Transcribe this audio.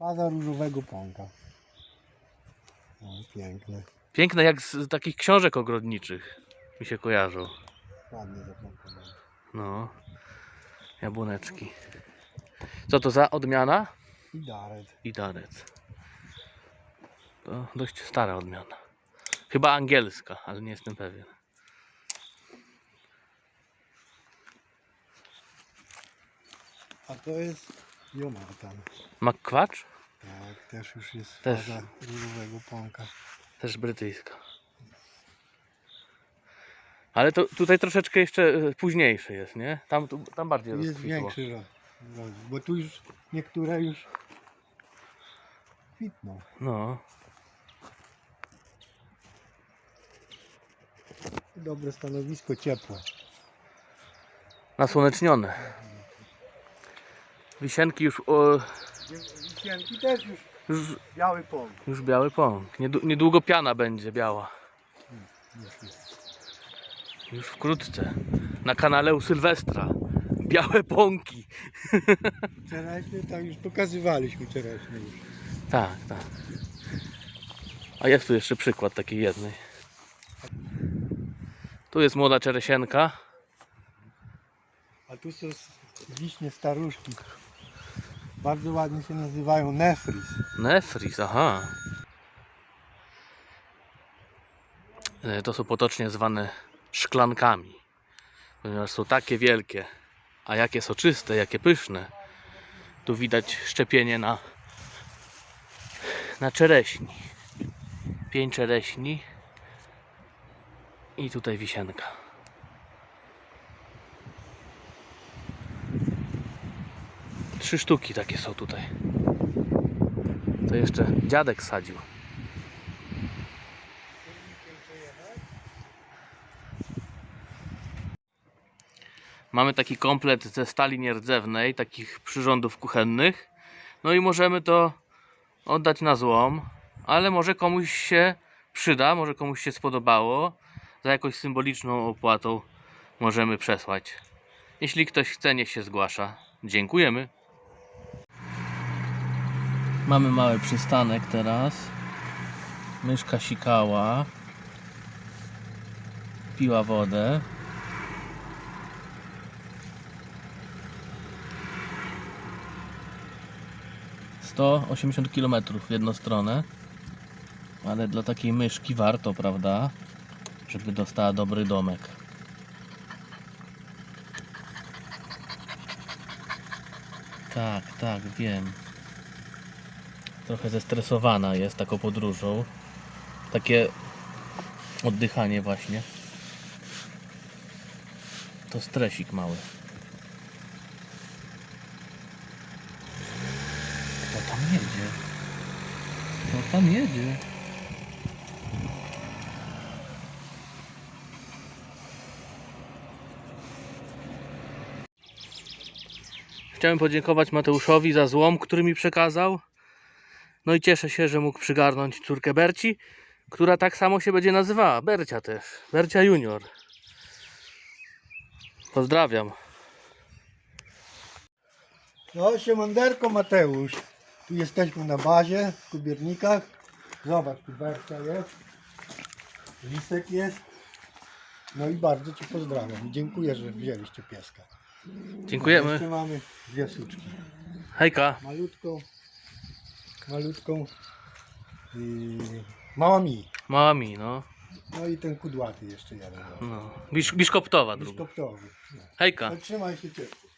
Faza różowego pąka. O, piękne. Piękne jak z takich książek ogrodniczych mi się kojarzą. Ładnie zaplantowane. No. Jabłoneczki. Co to za odmiana? I daret. I darec. To dość stara odmiana. Chyba angielska, ale nie jestem pewien. A to jest Jonatan. McQuatch? Tak, też już jest Też. faza różowego pąka. Też brytyjska. Ale to tutaj troszeczkę jeszcze e, późniejsze jest, nie? Tam, tu, tam bardziej jest rozkwitło. większy roz, roz, bo tu już niektóre już kwitną. No. Dobre stanowisko, ciepłe. Nasłonecznione. Wisienki już, o, Wisienki też już już, biały pąk. już biały pąk. Niedłu- Niedługo piana będzie biała. Już wkrótce. Na kanale u Sylwestra. Białe pąki. Czereśnie tam już pokazywaliśmy czereśnie już. Tak, tak. A jest tu jeszcze przykład takiej jednej. Tu jest młoda czeresienka. A tu są wiśnie staruszki. Bardzo ładnie się nazywają nefris. Nefris, aha. E, To są potocznie zwane szklankami. Ponieważ są takie wielkie, a jakie soczyste, jakie pyszne. Tu widać szczepienie na, na czereśni. Pięć czereśni. I tutaj wisienka. Trzy sztuki takie są tutaj. To jeszcze dziadek sadził. Mamy taki komplet ze stali nierdzewnej, takich przyrządów kuchennych. No i możemy to oddać na złom, ale może komuś się przyda, może komuś się spodobało. Za jakąś symboliczną opłatą możemy przesłać. Jeśli ktoś chce, niech się zgłasza. Dziękujemy. Mamy mały przystanek teraz. Myszka sikała. Piła wodę. Sto osiemdziesiąt kilometrów w jedną stronę. Ale dla takiej myszki warto, prawda? Żeby dostała dobry domek. Tak, tak, wiem trochę zestresowana jest taką podróżą. Takie oddychanie właśnie. To stresik mały. Kto tam jedzie? Kto tam jedzie? Chciałem podziękować Mateuszowi za złom, który mi przekazał. No i cieszę się, że mógł przygarnąć córkę Berci, która tak samo się będzie nazywała. Bercia też. Bercia Junior. Pozdrawiam. No, siemanderko Mateusz. Tu jesteśmy na bazie w Kubiernikach. Zobacz, tu Berta jest. Lisek jest. No i bardzo Cię pozdrawiam. Dziękuję, że wzięliście pieska. Dziękujemy. Jeszcze mamy dwie suczki. Hejka. Malutką, malutką mała mi. Mała mi, no. No i ten kudłaty jeszcze jeden. no. Bisz, biszkoptowa druga. Biszkoptowy. No. Hejka. No, trzymaj się ciepło.